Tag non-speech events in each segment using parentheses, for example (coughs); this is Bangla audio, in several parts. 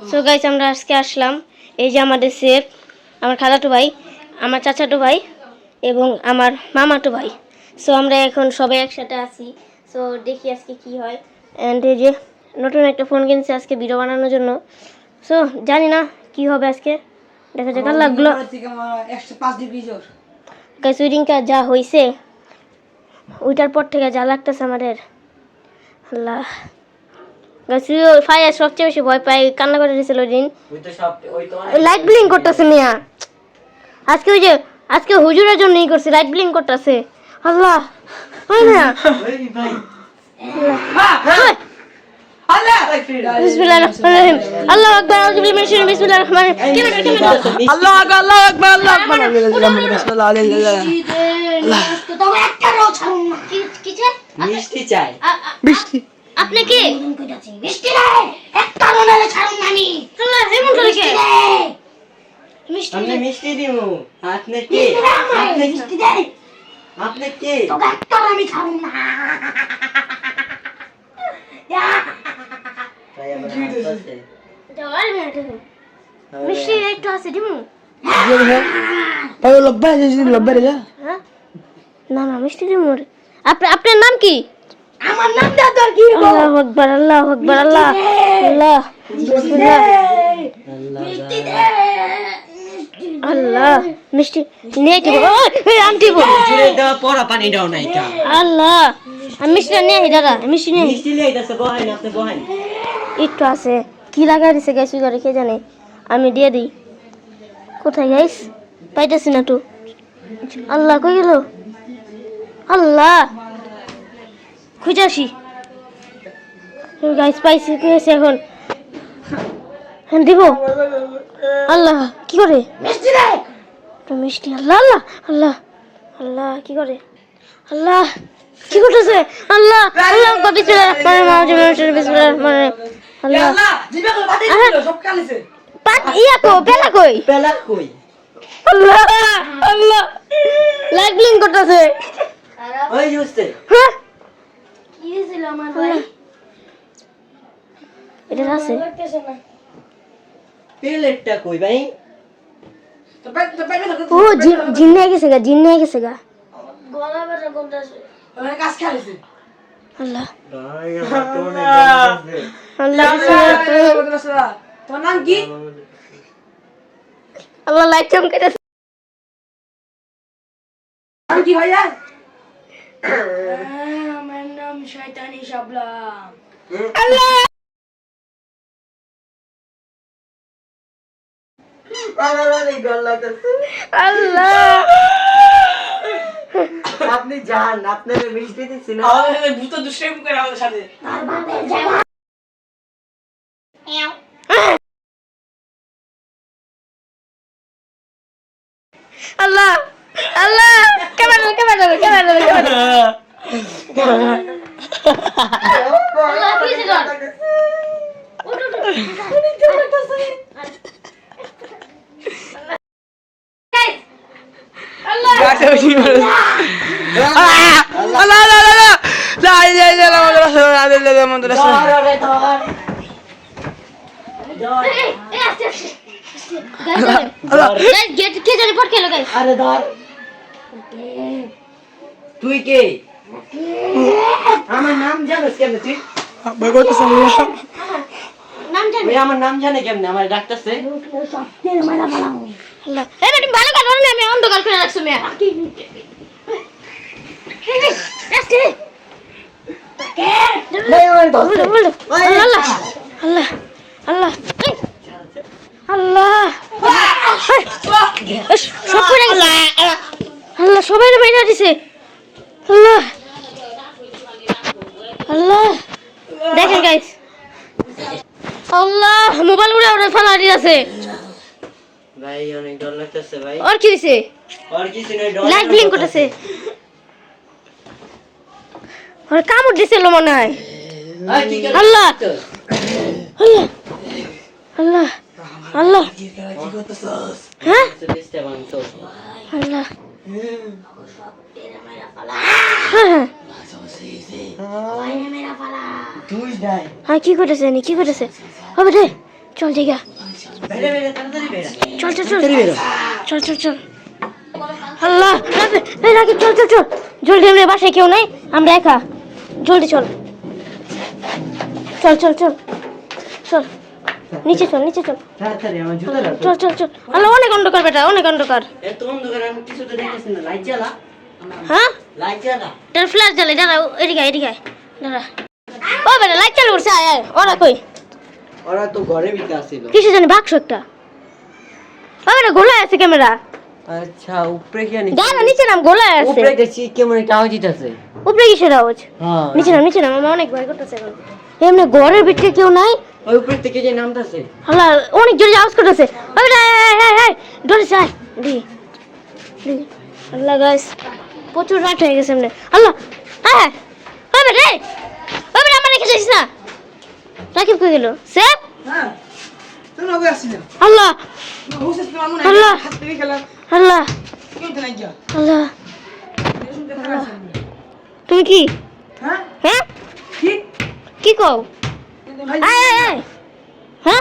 সো গাইস আমরা আজকে আসলাম। এই যে আমাদের সেফ আমার খালাটো ভাই আমার চাচাতো ভাই এবং আমার মামাতো ভাই। সো আমরা এখন সবাই একসাথে আছি। সো দেখি আজকে কি হয়। অ্যান্ড এই যে নতুন একটা ফোন কিনছি আজকে ভিডিও বানানোর জন্য। সো জানি না কি হবে আজকে। দেখা যাক আল্লাহ গ্লো উইডিংটা যা হয়েছে ওইটার পর থেকে যা লাগতেছে আমাদের। আল্লাহ। ফায়ার সবচেয়ে বেশি ভয় পাই কান্না করে দিয়েছিল ওই দিন। ওই তো সব ওই তো লাইট ব্লিং করতেছে মিয়া। আজকে ওই যে আজকে হুজুরের জন্য ই করছে লাইট ব্লিং করতেছে। আল্লাহ হয় না? ওই ভাই আল্লাহ। বিসমিল্লাহির রহমানির রহিম। আল্লাহু আকবার আউযু বিল্লাহি মিনাশ শাইতানির বিসমিল্লাহির রহমানির রহিম। ক্যামেরা ক্যামেরা আল্লাহ আকবার আল্লাহ আকবার আল্লাহ আকবার বিসমিল্লাহ আলাইহি কিছে মিষ্টি চাই? বৃষ্টি আপনি কি? মিষ্টি রে! একটা মনে ছাড়ুন আমি। আল্লাহ এমন করে কে? মিষ্টি মিষ্টি দিমু আপনি কে? আপনি মিষ্টি দে আপনি কে? একটা আমি ছাড়ুন না। ভাই আমার হাসপাতালে দেওয়াল মেয়ে মিষ্টি একটু আছে দিমু? লব্বা লব্বা রে হ্যাঁ? না না মিষ্টি দিমু রে। আপনার নাম কি? আমার নাম তোর কি আল্লাহু আকবার আল্লাহু আকবার আল্লাহ আল্লাহ আল্লাহ মিষ্টি নিয়ে দিব ওই আমি দিব জুড়ে দাও পড়া পানি দাও নাই কা আল্লাহ আমি নিয়ে আহি দাদা মিষ্টি নিয়ে আহি। মিষ্টি লই দাও বহেন আপনি বহেন একটু আছে কি লাগাই দিছে গ্যাস করে কে জানে? আমি দিয়ে দিই। কোথায় গাইস? পাইতেছি না তো আল্লাহ কই গেল? আল্লাহ! খুঁজে আসি। গাইস পাইছি পেয়েছি এখন? হ্যাঁ দিব? আল্লাহ কি করে? মিষ্টি আল্লাহ আল্লাহ আল্লাহ আল্লাহ কি করে? আল্লাহ কি করতেছে? আল্লাহ আল্লাহ বিসমিল্লাহির রহমানির রহিম বিসমিল্লাহির রহমানির রহিম। আল্লাহ। আল্লাহ জিবে করে বাতি সব কালিছে। পাট ইয়া কো পেলা কই? পেলা কই? আল্লাহ আল্লাহ লাইট ব্লিং করতেছে। ওই জুসতে হ্যাঁ? আমার ভাই। এটা আছে। পেলেটটা কই ভাই? ও জিন নিয়ে গেছে গা জিন নিয়ে গেছে গা। গলা ব্যথা করতেছে। ওখানে কাজ খালিছে আল্লাহ। ভাই আমার তো অনেক আল্লাহ বিসমিল্লাহ। নাম কি? আল্লাহ লাইট চমকাইতেছে নাম কি ভাইয়া? (coughs) নাম শয়তানি শাবলা আল্লাহ আল্লাহ! আপনি যান আপনার মিষ্টি দিছি না আমাদের ভূত দুষ্টাইম করে আমাদের সাথে। তার বাপের জামা। আল্লাহ! আল্লাহ! ক্যামেরা ক্যামেরা ক্যামেরা ক্যামেরা তুই কে? আমার নাম জানোস কেমনে তুই? ভগবত নাম জানি? আমার নাম জানে কেমনে? আমার ডাকতেছে। এই বেটি ভালো কাজ করো না আমি অন্ধকার করে রাখছো মেয়ে। আস্তে বলো, বলো। আল্লাহ। আল্লাহ। আল্লাহ। আল্লাহ। এই, এই, সব পড়ে গেছে আল্লাহ সবাই মেরে দিছে। আল্লাহ। আল্লাহ। দেখেন গাইস আল্লাহ মোবাইল উড়ে উড়ে ফালা আছে। ভাই অনেক ডর লাগতেছে ভাই। আর কি হয়েছে আর কিছু নেই ডর লাইট ব্লিং করতেছে ওর কামড় দিছিল মনে হয়। আল্লাহ। আল্লাহ। আল্লাহ। আল্লাহ। হ্যাঁ? চেষ্টা বাংতো আল্লাহ। হ্যাঁ। হ্যাঁ তুই হ্যাঁ কি করেছে নি? কি করেছে হবে রে চল বেড়ে চল চল চল। চল চল চল। আল্লাহ রাকিব চল চল চল। জলদি আমরা বাসায় কেউ নাই? আমরা একা। জলদি চল। চল চল চল। চল। নিচে চল নিচে চল। চল চল চল আল্লাহ অনেক অন্ধকার বেটা অনেক অন্ধকার। হ্যাঁ? ফ্ল্যাশ জ্বালে দাঁড়া এদিকে এদিকে দাঁড়া। ও বেটা লাইট চালু করছে আয় ওরা কই? ওরা তো ঘরে ভিতরে বাক্স একটা। ও বেটা গোলায় আছে ক্যামেরা আচ্ছা উপরে কি আনি দাঁড়া নিচে নাম গোলায় আছে। উপরে দেখছি আওয়াজ দিতেছে। উপরে কিসের আওয়াজ? হ্যাঁ। নিচে নাম নিচে নাম আমার অনেক ভয় করতেছে এখন। এমনি ঘরের ভিতরে কেউ নাই? ওই উপরে থেকে যে নামতাছে। অনেক জোরে আওয়াজ করতেছে। ও বেটা আয় আয় ধরে চাই দি দি আল্লাহ গাইস প্রচুর রাত হয়ে গেছে এমনি। আল্লাহ! হ্যাঁ! এই, ও বেটা আমার রেখে যাইস না? রাকিব কই গেল? সেফ? হ্যাঁ আল্লাহ! মনে আল্লাহ। আল্লাহ! আল্লাহ! তুমি কি? হ্যাঁ? হ্যাঁ? কি? কি কও? হ্যাঁ?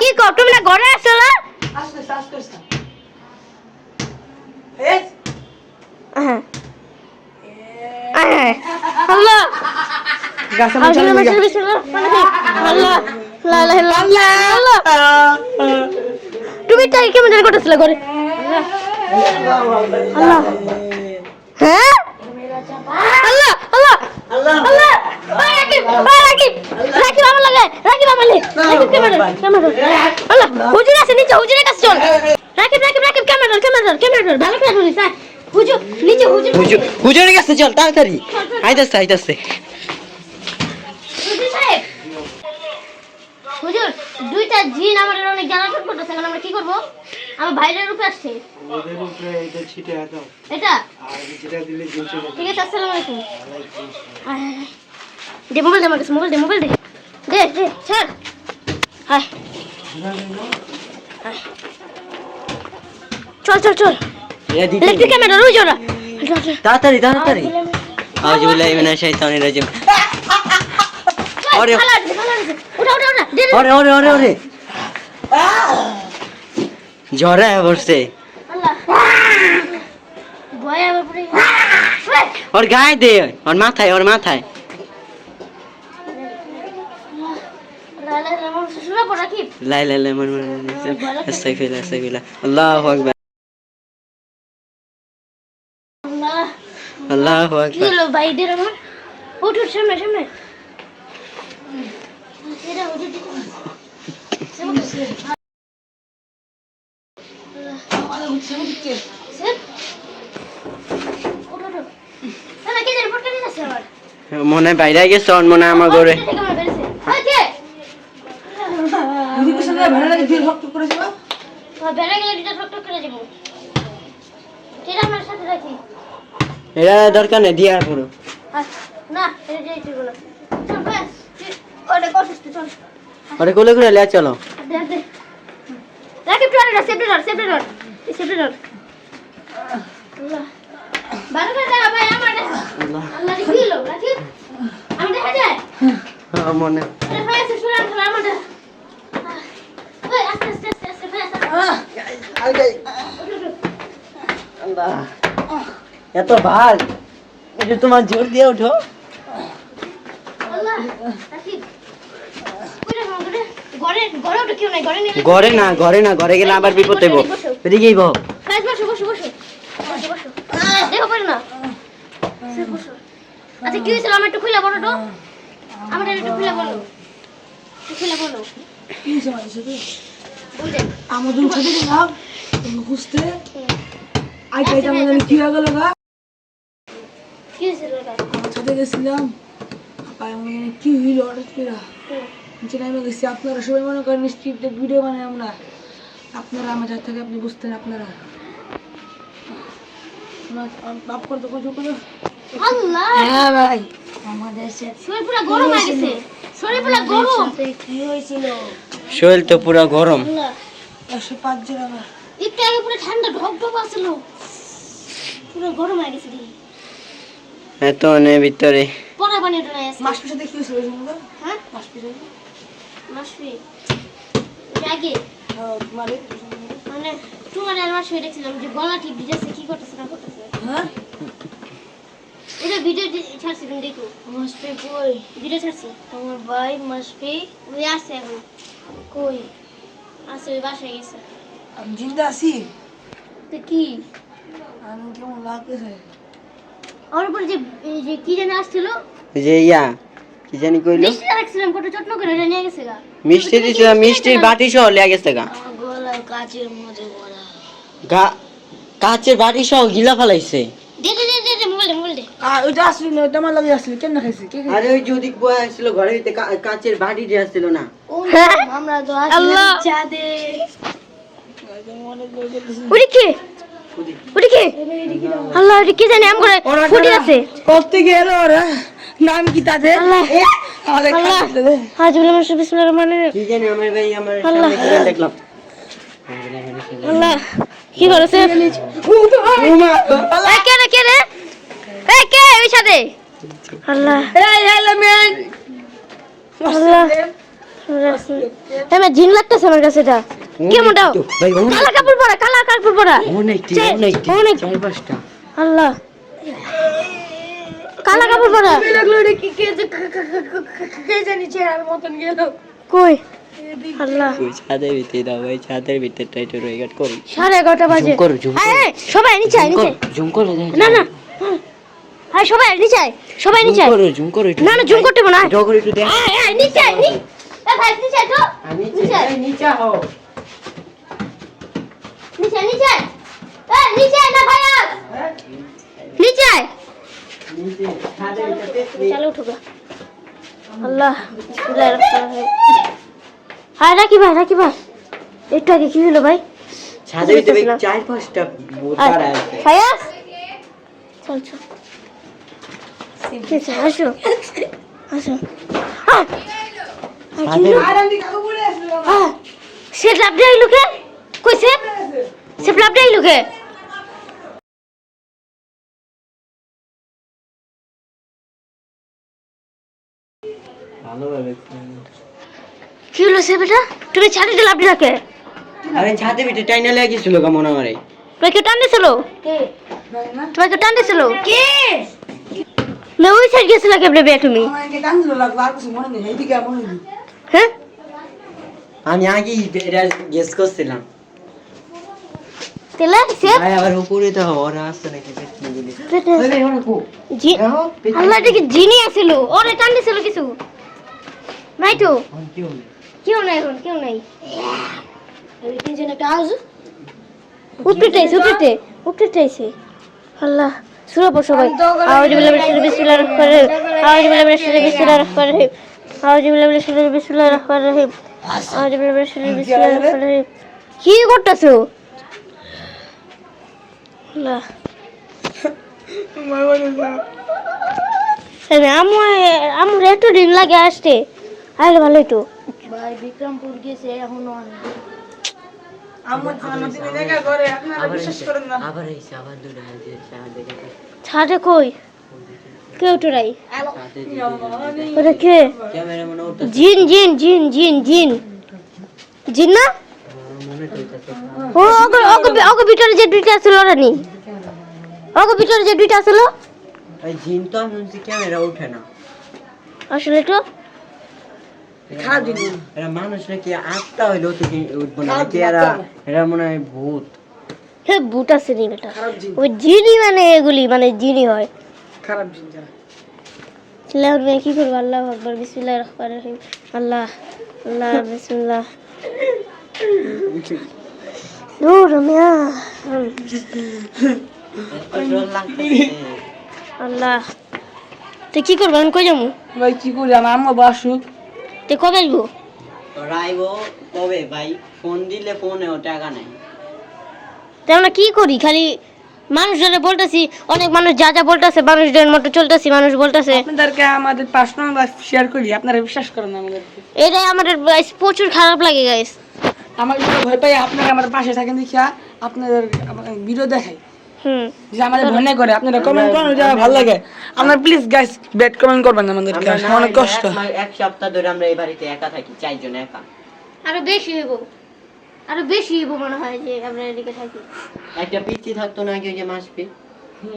কি কও? তুমি না ঘরে আস্তে আস্তে আস্তে আস্তে এই হ্যাঁ আয়, আল্লাহ। গাছ আল্লাহ। তুমি তাই কেমন জানি করতেছিলে ঘরে? আল্লাহ। হ্যাঁ? আল্লাহ আল্লাহ আল্লাহ। আল্লাহ রাকিব রাকিব। রাকিব আমার লাগে রাকিব আমার লাগে। রাকিব ক্যামেরা আল্লাহ হুজুর আছে নিচে হুজুরের কাছে চল। Rakib Rakib Rakib camera camera camera ভালো করে ধরিস হ্যাঁ হুজুর নিচে হুজুর। হুজুর হুজুরের কাছে চল তাড়াতাড়ি। আইতাছে আইতাছে। হুজুর সাহেব হুজুর দুইটা জিন আমাদের অনেক জ্বালাতন করতেছে এখন আমরা কি করব? আমার ভাইরের রূপে আসছে। ওদের উপরে এটা ছিটে দাও। এটা? আর যেটা দিলে চলে ঠিক আছে আসসালামু আলাইকুম। আয়, আয়, আয়। দে মোবাইল দে আমার কাছে মোবাইল দে মোবাইল দে। দে দে ছাড়। হায়। চল চল চল। ইলেকট্রিক ক্যামেরা রুই চল। তাড়াতাড়ি তাড়াতাড়ি আউযু বিল্লাহি মিনাশ শাইতানির রাজিম দে ওরে ওরে ওরে ওরে জ্বরে বসছে ওর গায়ে দে ওর মাথায় ওর মাথায় লাই লাই লাই মন মন আস্তাগফিরুল্লাহ আস্তাগফিরুল্লাহ আল্লাহু আকবার আল্লাহ আল্লাহু কি আকবার হলো ভাইদের আমার? উঠ সামনে সামনে। এরা দিকে মনে হয় বাইরে গেছে মনে হয় আমার ঘরে। যদি কিছু না ভালো লাগে দিয়ে ভক্ত করেছিল এটা দরকার নেই পুরো দিয়েছি বলো চল ব্যাস ওটা কোলে করে লিয়া চলো। হ্যাঁ, মনে। আরে আস্তে আস্তে আস্তে আস্তে আল্লাহ। এত ভালো। এটা তোমার জোর দিয়ে উঠো ঘরে? ঘরে ঘরে ওটা কেউ নাই ঘরে নিলে ঘরে না ঘরে না ঘরে গেলে আবার বিপদ হইব। এদিকেই বহ। গাইস বসো বসো বসো। বসো বসো। দেখো পারে না। সে বসো। আচ্ছা কি হয়েছিল? আমার একটু খুলে বলো তো। আমার একটু খুলে বলো। খুলে বলো। কি হয়েছে আমাদের খুঁজতে। আই আমাদের কি হয়ে গেল গা। আমার সাথে গেছিলাম কি হইল হঠাৎ করে নিচে নামে গেছি আপনারা সবাই মনে করেন ভিডিও বানাই আমরা। আপনারা আমার যার থেকে আপনি বুঝতেন আপনারা। বাপ করে কিছু করে। হ্যাঁ ভাই। আমাদের শরীর পুরো গরম হয়ে গেছে। শরীর পুরো গরম। কি হয়েছিল? শরীর তো পুরো গরম। আল্লাহ! একশো পাঁচ জন আমার। একটু আগে পুরো ঠান্ডা ঢপ ঢপ আসছিল। পুরো গরম হয়ে গেছে এত ভিতরে। পড়া পানি ওটা আছে মাস পিছাতে কি হয়েছিল শুনব হ্যাঁ? মাস পিছাতে মাসফি আগে? হ্যাঁ, মানে তোমার আর মাসফি দেখছিলাম যে গলা টিপ দিতেছে কি করতেছে না করতেছে। হ্যাঁ? এটা ভিডিও ছাড়ছি তুমি দেখো। মাসপি কই? ভিডিও ছাড়ছি। তোমার ভাই মাসপি? ওই আসছে এখন। কই? আসছে ওই বাসায় গেছে। আমি জিন্দা আছি। তো কি? আমি কেমন লাগতেছে? আমার উপরে যে যে কি জানি আসছিল? যে ইয়া কি জানি কইলো? মিষ্টি রাখছিলাম কত যত্ন করে এটা নিয়ে গেছে গা। মিষ্টি দিছিল মিষ্টির বাটি সহ লেগে গেছে গা। আমার কাচের মধ্যে ভরা গা কাচের বাটি সহ গিলা ফেলাইছে। দে দে দে দে দে মোবাইল মোবাইল দে। আ ওইটা আসলি না ওইটা লাগে আসলি কেমন খাইছি কে আরে ওই যদি বই আসছিল ঘরের ভিতরে কাচের বাটি দিয়ে আসছিল না। আমরা তো আসলে। ওটা কি? ওটা কি? আল্লাহ ওটা কি জানি? আম করে ফুটি আছে। করতে গেল ওরা? নাম কি তাদের? আল্লাহ। আমাদের। আজ বলে আমার বিসমিল্লাহির রহমানির কি জানি আমার ভাই আমার আল্লাহ। সামনে দেখলাম। আল্লাহ কি করেছে? উমা, কে রে কে রে? এই কে? ওই সাথে? আল্লাহ এই এলিমেন্ট আল্লাহ। আমার জিন লাগতেছে আমার কাছে এটা। কেমন দাও ভাই কালা কাপড় পরা কালা কাপড় পরা। অনেক অনেক অনেক। চার পাঁচটা। আল্লাহ। কালা কাপড় পরা। লাগল রে কি কে যে ক- ক- ক- ক- ক- কে জানি চেহারার মতন গেল। কই? আল্লাহ। ওই ছাদের ভিতরে দাও ওই ছাদের করি। সাড়ে এগারোটা বাজে। করো, ঝুম করো। সবাই নিচে নিচে। জুম করো না না। হ্যাঁ সবাই নিচে সবাই নিচে আয়। করো জুম করো একটু না না জুম করতে না করো একটু দেখ। ভাই, নিচে নিচে আয়। এ, নিচে আয় না ভাই আর। নিচে আয়। নিচে ছাদের ভিতরে চলো উঠো। আল্লাহ। হায় রাখি ভাই রাখি ভাই। একটু আগে কি হলো ভাই? ছাদের ভিতরে চার পাঁচটা বোতার আছে। ফায়াজ চল চল। আসো। আসো। সে লাভটা আইলো কে কইছে? সে লাভটা আইলো কে কি হলো সে বেটা? তুমি ছাড়ি দিলে লাভটা কে? আরে ছাদের ভিতরে টাইনা লেগে গেছিল মনে হয়। তোমাকে কেউ টান দিছিল? না তোমাকে টান দিছিল? কে? না ওই সাইড গেছিল কেবলে বে তুমি? আমাকে লাগল আর কিছু মনে নেই। এইদিকে মনে নেই। হ্যাঁ আমি আগে এটা গেস করছিলাম। তেলা সে? আয় আবার উপরে তো ওরা আসছে নাকি? গুলি। ভাই জি আল্লাহ জিনি আছিল। ওরে টান দিছিল কিছু নাই তো কেউ নাই এখন কেউ নাই। তিনজন একটা আওয়াজ। উপরেটাইছে উপরেটে উপরেটাইছে আল্লাহ সুরা পড় সবাই। বিল্লাহ বিল্লাহ কি করতেছো? আল্লাহ আমি আমু আমুর দিন লাগে আসতে। আইলে ভালোই তো ভাই বিক্রমপুর গেছে এখনও আমার জানা তুমি দেখা করে আপনারা বিশ্বাস করেন না। আবার এসে আবার দুটো হাত দিয়ে সাহায্য দেখে। ছাদে কই? কেউ তো নাই ওটা কে? ক্যামেরা মনে ওটা জিন জিন জিন জিন জিন। জিন না? ও ওগো ওগো ওগো ভিতরে যে দুইটা ছিল ওরা নি ওগো ভিতরে যে দুইটা ছিল? এই জিন তো শুনছি ক্যামেরা ওঠে না। আসলে তো? খারাপ জিনিস এরা মানুষ নাকি আটটা হইল তো উঠবো না? এরা এরা মনে হয় ভূত। হে বুট আছে নি বেটা। ওই জিনি মানে এগুলি মানে জিনি হয়। খারাপ জিনিস যারা। কি করব? আল্লাহ আকবর বিসমিল্লাহ রহমান রহিম। আল্লাহ আল্লাহ বিসমিল্লাহ। দূর মিয়া। আল্লাহ। তুই কি করব? আমি কই যাব? ভাই কি করি? আমার আম্মা বাসু তুই কবে আসব? রাইবো কবে? ভাই ফোন দিলে ফোনেও টাকা নাই। তাই আমরা কি করি? খালি মানুষজনে বলতেছি অনেক মানুষ যা যা বলতেছে মানুষজন মতো চলতেছি মানুষ বলতেছে। আপনাদেরকে আমাদের পাঁচ নম্বর শেয়ার করি আপনারা বিশ্বাস করেন না আমাদেরকে এটাই আমাদের guys প্রচুর খারাপ লাগে গাইস আমাকে যদি ভয় পাই আপনারা আমার পাশে থাকেন দেখিয়া আপনাদের ভিডিও দেখাই। হুম। যে আমাদের ভয় করে আপনারা কমেন্ট করেন যা ভালো লাগে। আপনারা প্লিজ গাইস ব্যাড কমেন্ট করবেন না আমাদেরকে আমরা না অনেক কষ্ট। এক এক সপ্তাহ ধরে আমরা এই বাড়িতে একা থাকি চারজন একা। আরও বেশি হইব। আরও বেশি মনে হয় যে আমরা এদিকে থাকি। একটা পিচ্ছি থাকতো না কি যে মাস পি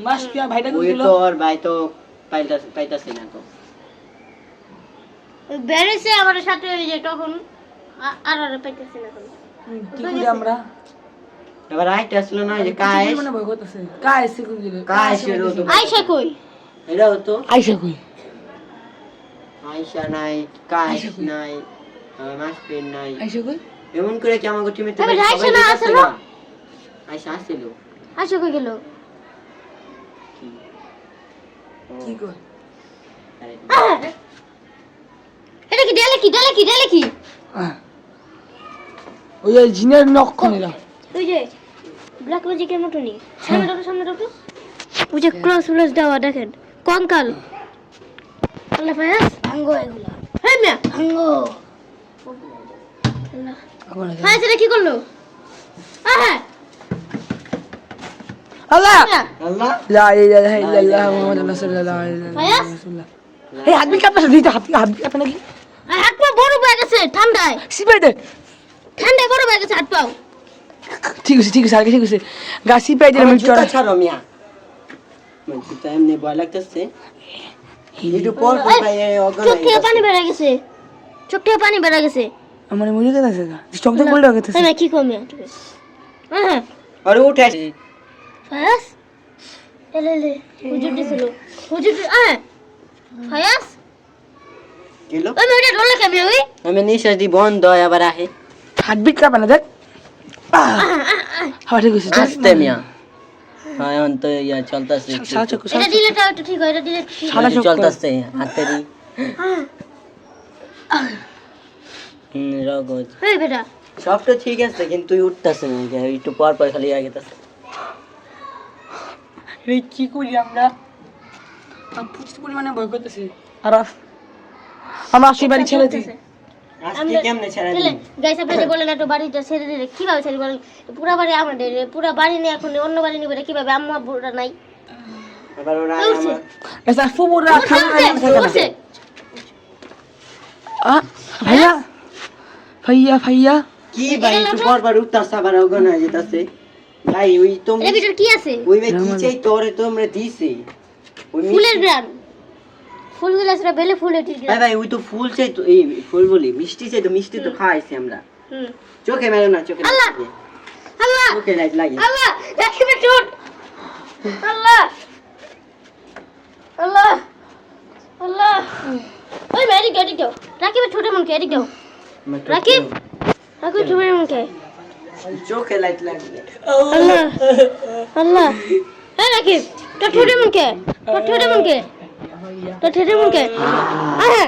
মাস কি ভাইটা ওই তো ওর ভাই তো পাইতাছে পাইতাছে না তো। বেড়েছে আমার সাথে ওই যে তখন আর আর পাইতেছি না এখন। কি করি আমরা? এবার আইতে আসলো না যে কায়েস। মানে ভয় করতেছে। কায়েসের তো আয়সা কই? আইসা কই? নাই কায়েস নাই আহ, মাসপিন নাই। আইসা কই? এমন করে কি আমাকে টিমে তবে আয়শা না আছে না? আয়সা আসছিল। আয়সা কই গেল? কি? কই আরে, এটা কি ডালে কি? ডালে কি? ডালে কি? ওই যে জিনের নক্ষ নিলাম ওই যে ব্ল্যাক ম্যাজিকের মতনই। সামনে ডাকো সামনে ডাকো ওই যে ক্রস ক্রস দেওয়া দেখেন। কঙ্কাল আল্লাহ ফায়াস আঙ্গ এগুলো। হ্যাঁ মিয়া! আঙ্গ আল্লাহ। ফায়াস এটা কি করল? আহা আল্লাহ! আল্লাহ! লা ইলাহা ইল্লাল্লাহ মুহাম্মাদুর রাসূলুল্লাহ লা ইলাহা ফায়াস? ইল্লাল্লাহ এই হাত বিকে আপনার দিতে হাত হাত বিকে আপনার কি হাত পা বড় হয়ে গেছে ঠান্ডায়। সিপাই ঠান্ডায় বড় হয়ে গেছে হাত পাও। ঠিক আছে ঠিক আছে ঠিক আছে। গা সিপাই দিলে আমার আমি জুতা চড়া ছাড়ো মিয়া। আমার জুতা এমনি ভয় লাগতেছে। একটু পর পর ভাই অজ্ঞান চোখ থেকে পানি বেড়ে গেছে। চোখ থেকে পানি বেড়ে গেছে। আমার মনে গেছে আছে গা? চক চক বলে গেছে হ্যাঁ কি কমে? ঠিক আছে। হ্যাঁ আরে উঠে আস। ফায়াস? এলে এলে হুজুর দিছিল। হুজুর হ্যাঁ ফায়াস? কি হলো? ওই মেয়েটা ডলে কেমন ওই? আমি নিঃশ্বাস দি বন্ধ হয় আবার আহে। হাত বিকে আপনার দেখ। ঠিক আছে আসতে মিয়া। হ্যাঁ এখন তো ইয়া চলতেছে এটা দিলে তাও একটু ঠিক হয় এটা দিলে একটু ঠিক হয়। সারা চক চলতেছে হাতেরই হ্যাঁ হুম রগজ ওই বেটা। সব তো ঠিক আছে কিন্তু তুই উঠতেছে না যে একটু পর পর খালি আগে এই কি করি আমরা? প্রচুর পরিমাণে ভয় করতেছি। আর আমরা আসি বাড়ি ছেড়ে দিই। আজকে কেমনে ছেড়ে দিলে গাইস আপনি যে একটু বাড়িটা ছেড়ে দিলে কীভাবে ছেড়ে বলেন? পুরা বাড়ি আমাদের পুরা বাড়ি নিয়ে এখন অন্য বাড়ি নিবে কীভাবে আম্মা বুড়া নাই? ওরা এসা ফুবুরা। আ ভাইয়া ভাইয়া ভাইয়া। কি ভাই একটু পর পর উঠতেছে আবার হয়ে যেতেছে। ভাই ওই তো এর ভিতর কি আছে? ওই ভাই কি চাই তোরে তোমরা দিছে। ওই ফুলের গ্রাম। ফুলগুলো আছে বেলে ফুল এটির ভাই ভাই ওই তো ফুল চাই তো এই ফুল বলি মিষ্টি চাই তো মিষ্টি তো খাইছি আমরা। হুম। চোখে মেলো না চোখে আল্লাহ! আল্লাহ! চোখে লাইট লাগে আল্লাহ! রাখিবে চোট! আল্লাহ! আল্লাহ! আল্লাহ! ওই মেরি গাড়ি দাও রাখিবে ছোট মনকে এদিক। দাও রাকিব রাখিবে ছোট মনকে চোখে লাইট লাগে আল্লাহ আল্লাহ হ্যাঁ রাকিব তোর ছোট মনকে তোর ছোট মনকে তোর ছোট মনকে হ্যাঁ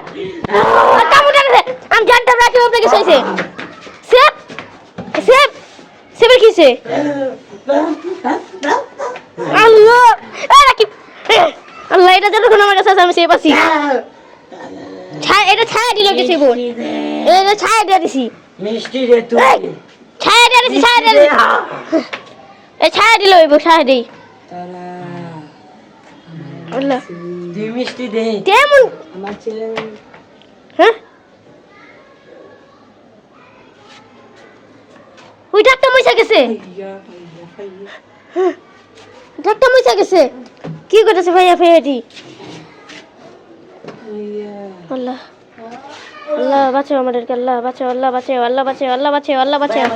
আমি জানতাম রাকিব আপনাকে চাইছে সেপ সেপ সেপের কিসে আল্লাহ রাকিব আল্লাহ এটা যতক্ষণ আমার কাছে আছে আমি সেপ আছি ছায়া এটা ছায়া দিল কিছু বোন। এটা ছায়া দিয়ে দিছি। মিষ্টি রে তুই। ছায়া দিয়ে দিছি ছায়া দিয়ে দিছি। এ ছায়া দিল ওই ছায়া দেই আল্লাহ। তুই মিষ্টি দে। আমার ছেলে। হ্যাঁ? ওই ডাক্তার মইসা গেছে। ডাক্তার মইসা গেছে। কি করতেছে ভাইয়া ভাইয়াটি আল্লাহ আল্লাহ বাঁচাও আমাদেরকে আল্লাহ বাঁচাও আল্লাহ বাঁচাও আল্লাহ বাঁচাও আল্লাহ বাঁচাও আল্লাহ বাঁচাও